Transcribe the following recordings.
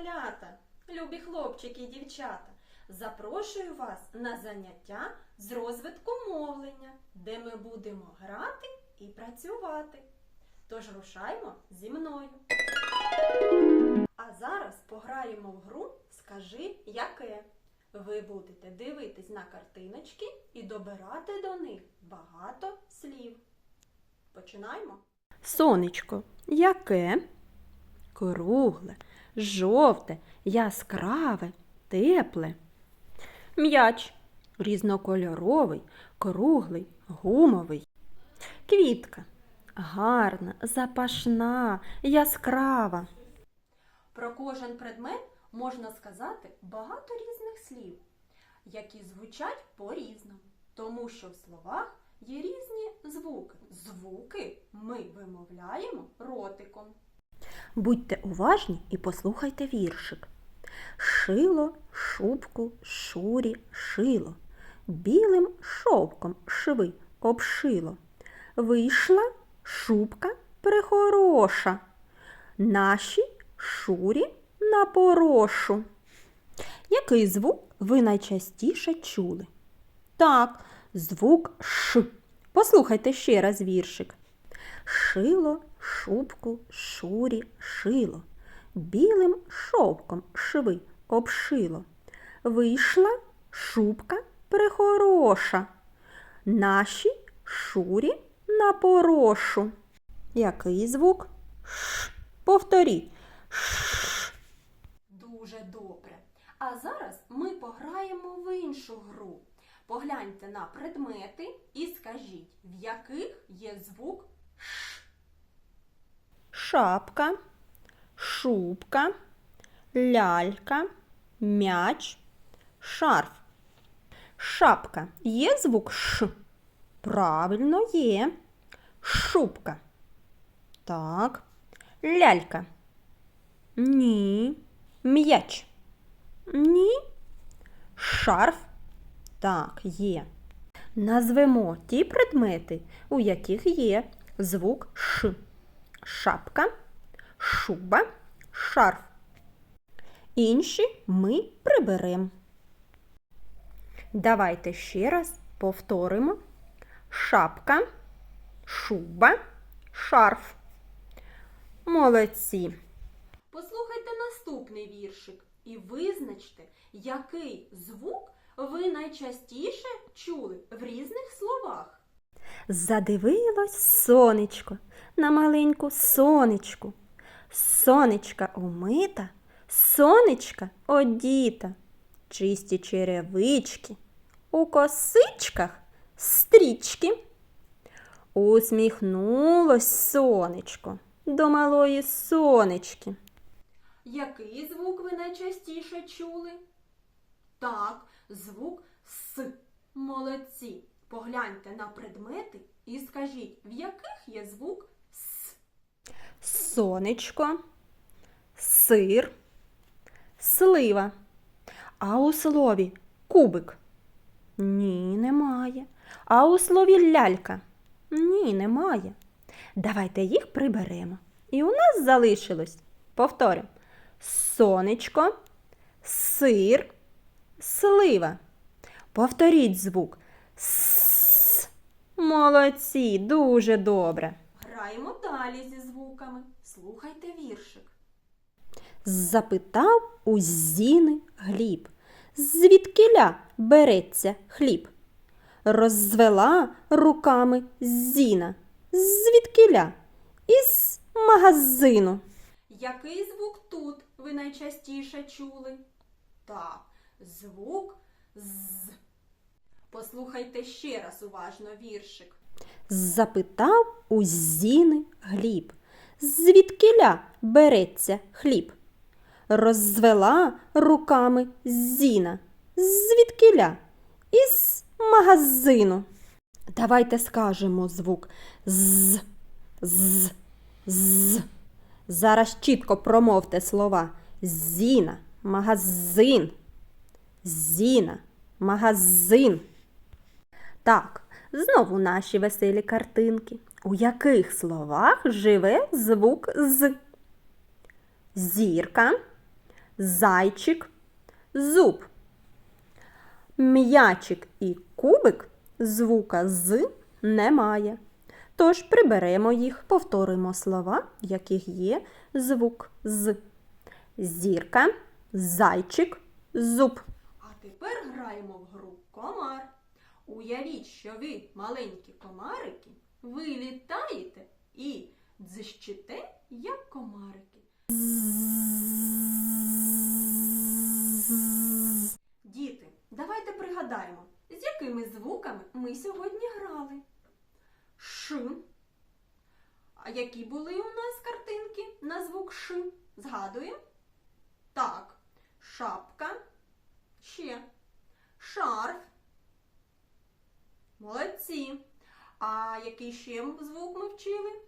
малята, любі хлопчики і дівчата. Запрошую вас на заняття з розвитку мовлення, де ми будемо грати і працювати. Тож рушаймо зі мною. А зараз пограємо в гру Скажи яке. Ви будете дивитись на картиночки і добирати до них багато слів. Починаємо. Сонечко, яке? Кругле, жовте, яскраве, тепле. М'яч різнокольоровий, круглий, гумовий. Квітка гарна, запашна, яскрава. Про кожен предмет можна сказати багато різних слів, які звучать по-різному, тому що в словах є різні звуки. Звуки ми вимовляємо ротиком. Будьте уважні і послухайте віршик. Шило, шубку, шурі, шило. Білим шовком шви обшило. Вийшла шубка прихороша. Наші шурі на порошу. Який звук ви найчастіше чули? Так, звук Ш. Послухайте ще раз віршик. Шило, шубку, шурі, шило. Білим шовком шви обшило. Вийшла шубка прихороша. Наші шурі на порошу. Який звук? Ш. Повторіть. Ш. Дуже добре. А зараз ми пограємо в іншу гру. Погляньте на предмети і скажіть, в яких є звук. Шапка, шубка, лялька, м'яч, шарф. Шапка є звук Ш? Правильно є. Шубка. Так. Лялька. Ні. М'яч. Ні. Шарф. Так, є. Назвемо ті предмети, у яких є звук Ш шапка, шуба, шарф. Інші ми приберемо. Давайте ще раз повторимо. Шапка, шуба, шарф. Молодці. Послухайте наступний віршик і визначте, який звук ви найчастіше чули в різних словах. Задивилось сонечко на маленьку сонечку. Сонечка умита, сонечка одіта, чисті черевички, у косичках стрічки. Усміхнулось сонечко до малої сонечки. Який звук ви найчастіше чули? Так, звук С. Молодці. Погляньте на предмети і скажіть, в яких є звук С. Сонечко, сир, слива. А у слові кубик? Ні, немає. А у слові лялька? Ні, немає. Давайте їх приберемо. І у нас залишилось, повторимо, сонечко, сир, слива. Повторіть звук. С. Молодці, дуже добре. Граємо далі зі звуками. Слухайте віршик. Запитав у Зіни Гліб, звідкиля береться хліб? Розвела руками Зіна. Звідкиля? Із магазину. Який звук тут ви найчастіше чули? Так, звук З. Послухайте ще раз уважно віршик. Запитав у Зіни Гліб, звідкиля береться хліб? Розвела руками Зіна. Звідкиля? Із магазину. Давайте скажемо звук з, з, з. Зараз чітко промовте слова. Зіна, магазин. Зіна, магазин. Так, знову наші веселі картинки. У яких словах живе звук з? Зірка, зайчик, зуб. М'ячик і кубик звука з немає. Тож приберемо їх, повторимо слова, в яких є звук з. Зірка, зайчик, зуб. А тепер граємо в гру комар. Уявіть, що ви, маленькі комарики, ви літаєте і дзищите, як комарики. Діти, давайте пригадаємо, з якими звуками ми сьогодні грали. Ш. А які були у нас картинки на звук Ш? Згадуємо? Так, шапка. Ще. Шарф. Молодці. А який ще звук ми вчили?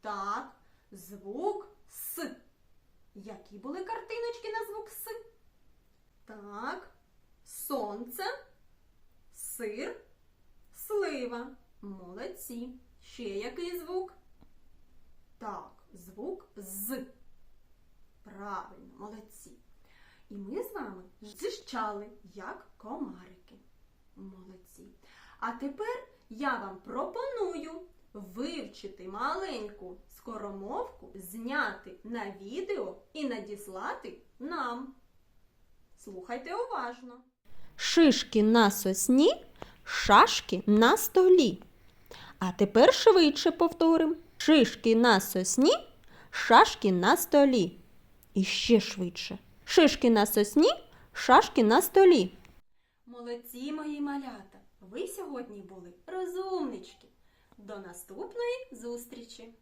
Так, звук С. Які були картиночки на звук С? Так, сонце, сир, слива. Молодці. Ще який звук? Так, звук з. Правильно, молодці. І ми з вами зищали, як комарики. Молодці. А тепер я вам пропоную вивчити маленьку скоромовку, зняти на відео і надіслати нам. Слухайте уважно. Шишки на сосні, шашки на столі. А тепер швидше повторимо. Шишки на сосні, шашки на столі. І ще швидше. Шишки на сосні, шашки на столі. Молодці мої малята! Ви сьогодні були розумнички. До наступної зустрічі!